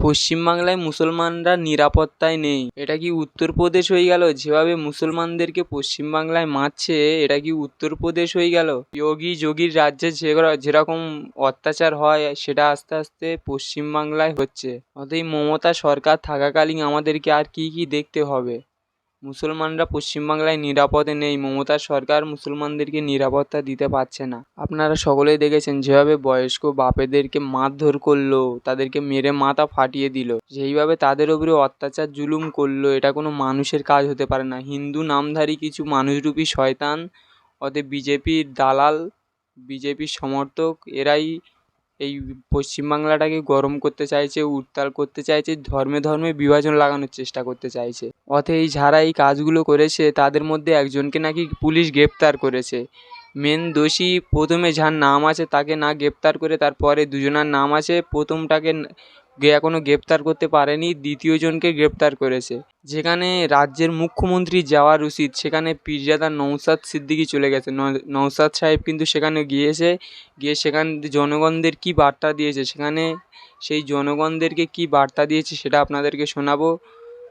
পশ্চিমবাংলায় মুসলমানরা নিরাপত্তায় নেই। এটা কি উত্তরপ্রদেশ হয়ে গেল? যেভাবে মুসলমানদেরকে পশ্চিমবাংলায় মারছে, এটা কি উত্তরপ্রদেশ হয়ে গেল? যোগী যোগীর রাজ্যে যে যেরকম অত্যাচার হয়, সেটা আস্তে আস্তে পশ্চিমবাংলায় হচ্ছে। অতএব মমতা সরকার থাকাকালীন আমাদেরকে আর কি কি দেখতে হবে? মুসলমানরা পশ্চিমবাংলায় নিরাপদে নেই। মমতা সরকার মুসলমানদেরকে নিরাপত্তা দিতে পারছে না। আপনারা সকলেই দেখেছেন যেভাবে বয়স্ক বাপেদেরকে মারধর করল, তাদেরকে মেরে মাথা ফাটিয়ে দিল। যেইভাবে তাদের ওপরে অত্যাচার জুলুম করল, এটা কোনো মানুষের কাজ হতে পারে না। হিন্দু নামধারী কিছু মানুষরূপী শয়তান, অতএব বিজেপির দালাল, বিজেপির সমর্থক, এরাই এই পশ্চিমবাংলাটাকে গরম করতে চাইছে, উত্তাল করতে চাইছে, ধর্মে ধর্মে বিভাজন লাগানোর চেষ্টা করতে চাইছে। অতএব যারা এই কাজগুলো করেছে, তাদের মধ্যে একজনকে নাকি পুলিশ গ্রেপ্তার করেছে। মেন দোষী প্রথমে যার নাম আছে, তাকে না গ্রেপ্তার করে তারপরে দুজনার নাম আছে, প্রথমটাকে এখনও গ্রেপ্তার করতে পারেনি দ্বিতীয়জনকে গ্রেপ্তার করেছে। যেখানে রাজ্যের মুখ্যমন্ত্রী যাওয়ার উচিত সেখানে পীরজাদা নৌসাদ সিদ্দিকি চলে গেছে। নৌসাদ সাহেব কিন্তু সেখানে গিয়েছে, গিয়ে সেখান জনগণদের কী বার্তা দিয়েছে? সেখানে সেই জনগণদেরকে কী বার্তা দিয়েছে সেটা আপনাদেরকে শোনাবো।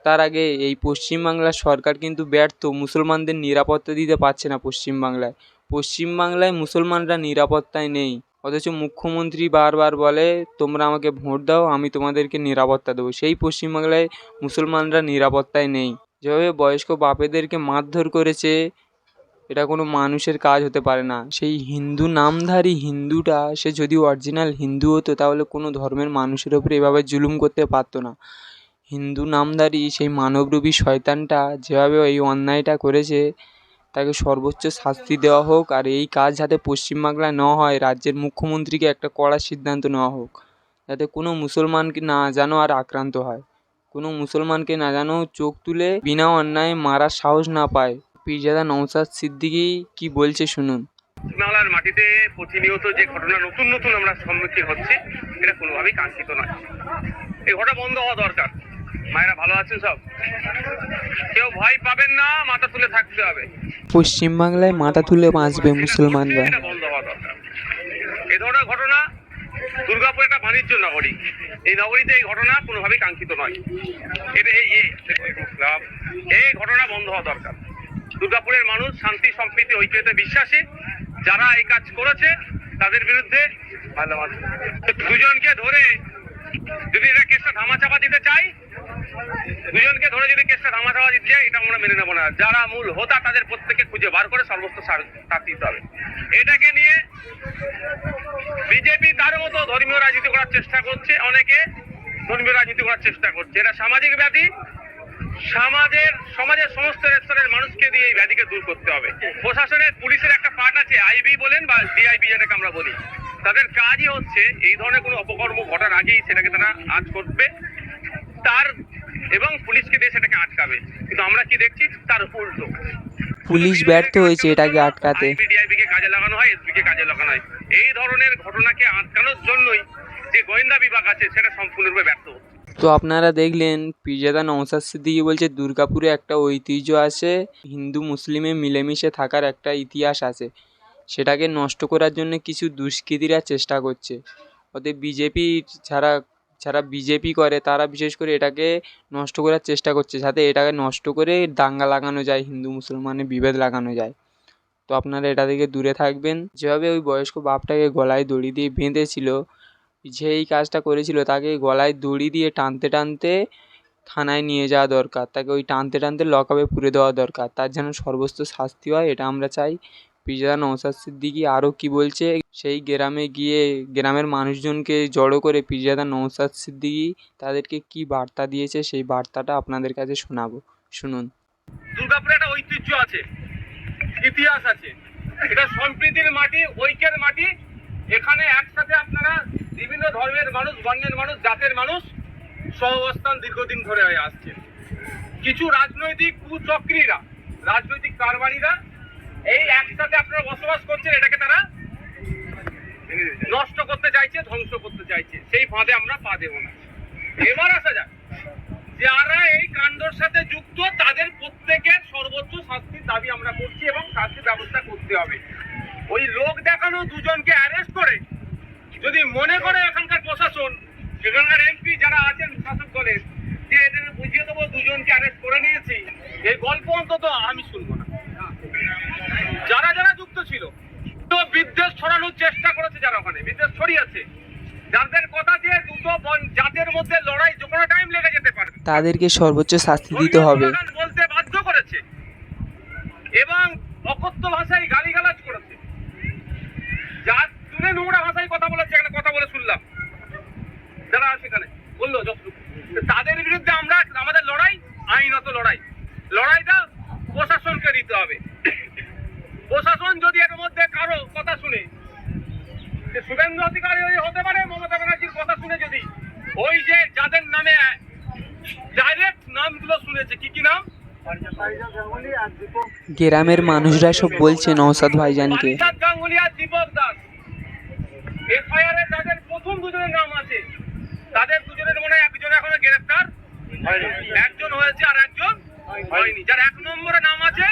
তার আগে এই পশ্চিমবাংলার সরকার কিন্তু ব্যর্থ, মুসলমানদের নিরাপত্তা দিতে পারছে না পশ্চিমবাংলায়। পশ্চিমবাংলায় মুসলমানরা নিরাপত্তায় নেই। অথচ মুখ্যমন্ত্রী বারবার বলে, তোমরা আমাকে ভোট দাও, আমি তোমাদেরকে নিরাপত্তা দেবো। সেই পশ্চিমবাংলায় মুসলমানরা নিরাপত্তায় নেই। যেভাবে বয়স্ক বাপেদেরকে মারধর করেছে, এটা কোনো মানুষের কাজ হতে পারে না। সেই হিন্দু নামধারী হিন্দুটা, সে যদি অরিজিনাল হিন্দু হতো, তাহলে কোনো ধর্মের মানুষের ওপরে এভাবে জুলুম করতে পারতো না। হিন্দু নামধারী সেই মানবরূপী শয়তানটা, যেভাবে এই অন্যায়টা করেছে তাকে সর্বোচ্চ শাস্তি দেওয়া হোক আর এই কাজ যাতে পশ্চিমবাংলায় না হয়, রাজ্যের মুখ্যমন্ত্রীকে একটা কড়া সিদ্ধান্ত নেওয়া হোক। যাতে কোনো মুসলমানকে না যেন আর আক্রান্ত হয়। কোনো মুসলমানকে না যেন চোখ তুলে বিনা অন্যায় মারার সাহস না পায়। পীরজাদা নৌসাদ সিদ্দিকি কি বলছে শুনুন। বাংলার মাটিতে প্রতিনিয়ত যে ঘটনা নতুন নতুন আমরা সম্মুখীন হচ্ছে এটা কোনোভাবেই কাঙ্ক্ষিত নয়। এই ঘটনা বন্ধ হওয়া দরকার। মায়েরা ভালো আছেন সব? কেউ ভয় পাবেন না মাথা তুলে থাকতে হবে। পশ্চিমবাংলায় মাথা তুলে বাঁচবে মুসলমানরা। এই ধরনের ঘটনা দুর্গাপুর একটা বাণিজ্য নগরী। এই নগরীতে এই ঘটনা কোনোভাবেই কাঙ্ক্ষিত নয়। এটা এই ঘটনা বন্ধ হওয়া দরকার। দুর্গাপুরের মানুষ শান্তি সম্প্রীতি ঐক্যতে বিশ্বাসী। যারা এই কাজ করেছে তাদের বিরুদ্ধে। দুজনকে ধরে যদি এটা কেসটা ধামাচাপা দিতে চাই দুজনকে ধরে যদি কেসটা ধামাচাপা দিতে চাই এটা আমরা মেনে নেব না। যারা মূল হোতা, তাদের প্রত্যেককে খুঁজে বার করে সর্বোচ্চ শাস্তি দিতে হবে। এটাকে নিয়ে বিজেপি তার মতো ধর্মীয় রাজনীতি করার চেষ্টা করছে, অনেকে ধর্মীয় রাজনীতি করার চেষ্টা করছে। এটা সামাজিক ব্যাধি। সমাজের সমাজের সমস্ত স্তরের মানুষকে দিয়ে এই ব্যাধিকে দূর করতে হবে। প্রশাসনের পুলিশের একটা পার্ট আছে, আইবি বলেন বা ডিআইবি যেটাকে আমরা বলি। তাদের কাজই হচ্ছে, এই ধরনের কোনো অপকর্ম ঘটার আগেই সেটাকে তারা আজ করবে। তার এবং পুলিশকে দিয়ে সেটাকে আটকাবে। কিন্তু আমরা কি দেখছি? তার উল্টো। পুলিশ ব্যর্থ হয়েছে এটাকে আটকাতে। ডিআইবি কে কাজে লাগানো হয় এসবি কে কাজে লাগানো হয়। এই ধরনের ঘটনাকে আটকানোর জন্যই যে গোয়েন্দা বিভাগ আছে সেটা সম্পূর্ণরূপে ব্যর্থ হচ্ছে। তো আপনারা দেখলেন পীরজাদা নৌসাদ সিদ্দিকী বলছে দুর্গাপুরে একটা ঐতিহ্য আছে হিন্দু মুসলিমে মিলেমিশে থাকার একটা ইতিহাস আছে। সেটাকে নষ্ট করার জন্য কিছু দুষ্কৃতীরা চেষ্টা করছে। অতএব বিজেপি যারা যারা বিজেপি করে, তারা বিশেষ করে এটাকে নষ্ট করার চেষ্টা করছে, যাতে এটাকে নষ্ট করে দাঙ্গা লাগানো যায়, হিন্দু মুসলমানের বিভেদ লাগানো যায়। তো আপনারা এটা থেকে দূরে থাকবেন। যেভাবে ওই বয়স্ক বাপটাকে গলায় দড়ি দিয়ে বেঁধেছিল যে এই কাজটা করেছিল, তাকে গলায় দড়ি দিয়ে টানতে টানতে থানায় নিয়ে যাওয়া দরকার। তাকে ওই টানতে টানতে লকআপে পুরে দেওয়া দরকার। তার যেন সর্বোচ্চ শাস্তি হয়, এটা আমরা চাই। পিজা নৌসাদ সিদ্দিকি আরও কি বলছে? সেই গ্রামে গিয়ে গ্রামের মানুষজনকে জড়ো করে পিজাদা নৌসাদ সিদ্দিকি তাদেরকে কি বার্তা দিয়েছে? সেই বার্তাটা আপনাদের কাছে শোনাবো। শুনুন। দুর্গাপুরে একটা ঐতিহ্য আছে, ইতিহাস আছে। এটা সম্প্রীতির মাটি, ঐক্যের মাটি। এখানে একসাথে আপনারা বিভিন্ন ধর্মের মানুষ, বর্ণের মানুষ, জাতের মানুষ সহাবস্থান দীর্ঘদিন ধরে হয়ে আসছে। কিছু রাজনৈতিক কুচক্রীরা, রাজনৈতিক কারবারিরা এই একসাথে আপনারা বসবাস করছেন এটাকে তারা নষ্ট করতে চাইছে, ধ্বংস করতে চাইছে। সেই ফাঁদে আমরা পা দেব না। এবার আসা যাক। যারা এই কাণ্ডর সাথে যুক্ত, তাদের প্রত্যেকের সর্বোচ্চ শাস্তির দাবি আমরা করছি এবং শাস্তির ব্যবস্থা করতে হবে। ওই লোক দেখানো দুজনকে অ্যারেস্ট করে, যদি মনে করে এখানকার প্রশাসন, সেখানকার এমপি যারা আছেন শাসক দলের, যে এদের বুঝিয়ে দেবো, দুজনকে অ্যারেস্ট করে নিয়েছি। এই গল্প অন্তত আমি শুনব না। যারা যারা যুক্ত ছিল তো বিদ্বেষ ছড়ানোর চেষ্টা করেছে যারা ওখানে বিদ্বেষ ছড়িয়েছে। যাদের কথা দিয়ে দুটো জাতের মধ্যে লড়াই যে কোনো টাইম লেগে যেতে পারে। তাদেরকে সর্বোচ্চ শাস্তি দিতে হবে। বলতে বাধ্য করেছে এবং অকথ্য ভাষায় গালি গালাজ করেছে। যা তুলে নোংরা ভাষায় কথা বলেছে এখানে কথা বলে শুনলাম। যারা সেখানে বলল তাদের বিরুদ্ধে আমরা আমাদের লড়াই আইনত লড়াই। লড়াইটা প্রশাসনকে দিতে হবে। প্রশাসন যদি এর মধ্যে কারও কথা শুনে যে শুভেন্দু অধিকারী হতে পারে মমতা ব্যানার্জির কথা শুনে যদি ওই যে যাদের নামে ডাইরেক্ট নামগুলো শুনেছে কি কি নাম? গ্রামের মানুষরা সব বলছে নওসাদ ভাইজানকে। গাঙ্গুলি আর দীপক দাস। এফআইআর এ তাদের প্রথম দুজনের নাম আছে। তাদের দুজনের মনে হয় একজন এখনও গ্রেফতার একজন হয়েছে আর একজন হয়নি। যার এক নম্বরে নাম আছে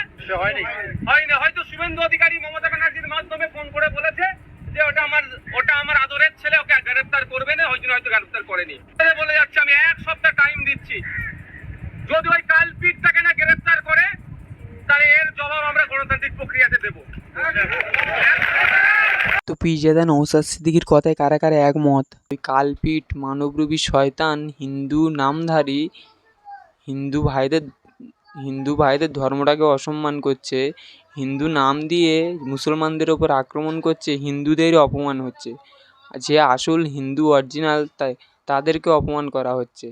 হয়নি। হয়নি। হয়তো শুভেন্দু অধিকারী মমতা ব্যানার্জির মাধ্যমে ফোন করে বলেছে যে ওটা আমার ওটা আমার আদরের ছেলে ওকে গ্রেফতার করবে না ওই জন্য হয়তো গ্রেফতার করেনি। বলে যাচ্ছে আমি এক সপ্তাহ টাইম দিচ্ছি। যদি ওই কালপিটটাকে না গ্রেফতার করে তাহলে এর জবাব আমরা গণতান্ত্রিক প্রক্রিয়াতে দেবো। তো পিজাদা নৌসাদ সিদ্দিকির কথায় কারা কারা একমত? ওই কালপিট মানবরূপী শয়তান হিন্দু নামধারী হিন্দু ভাইদের হিন্দু ভাইদের ধর্মটাকে অসম্মান করছে, হিন্দু নাম দিয়ে মুসলমানদের ওপর আক্রমণ করছে, হিন্দুদেরই অপমান হচ্ছে। যে আসল হিন্দু অরিজিনাল তাই তাদেরকে অপমান করা হচ্ছে।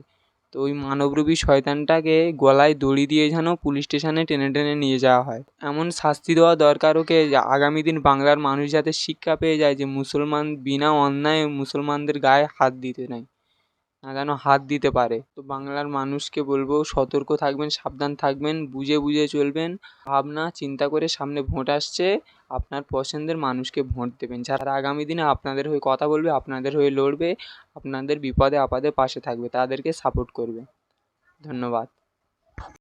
তো ওই মানবরূপী শয়তানটাকে গলায় দড়ি দিয়ে যেন পুলিশ স্টেশনে টেনে টেনে নিয়ে যাওয়া হয়। এমন শাস্তি দেওয়া দরকার ওকে আগামী দিন বাংলার মানুষ যাতে শিক্ষা পেয়ে যায় যে মুসলমান বিনা অন্যায় মুসলমানদের গায়ে হাত দিতে নাই। না যেন হাত দিতে পারে। তো বাংলার মানুষকে বলব, সতর্ক থাকবেন, সাবধান থাকবেন, বুঝে বুঝে চলবেন। ভাবনা, চিন্তা করে সামনে ভোট আসছে, আপনার পছন্দের মানুষকে ভোট দেবেন। যারা আগামী দিনে আপনাদের হয়ে কথা বলবে, আপনাদের হয়ে লড়বে, আপনাদের বিপদে আপদে পাশে থাকবে, তাদেরকে সাপোর্ট করবে। ধন্যবাদ।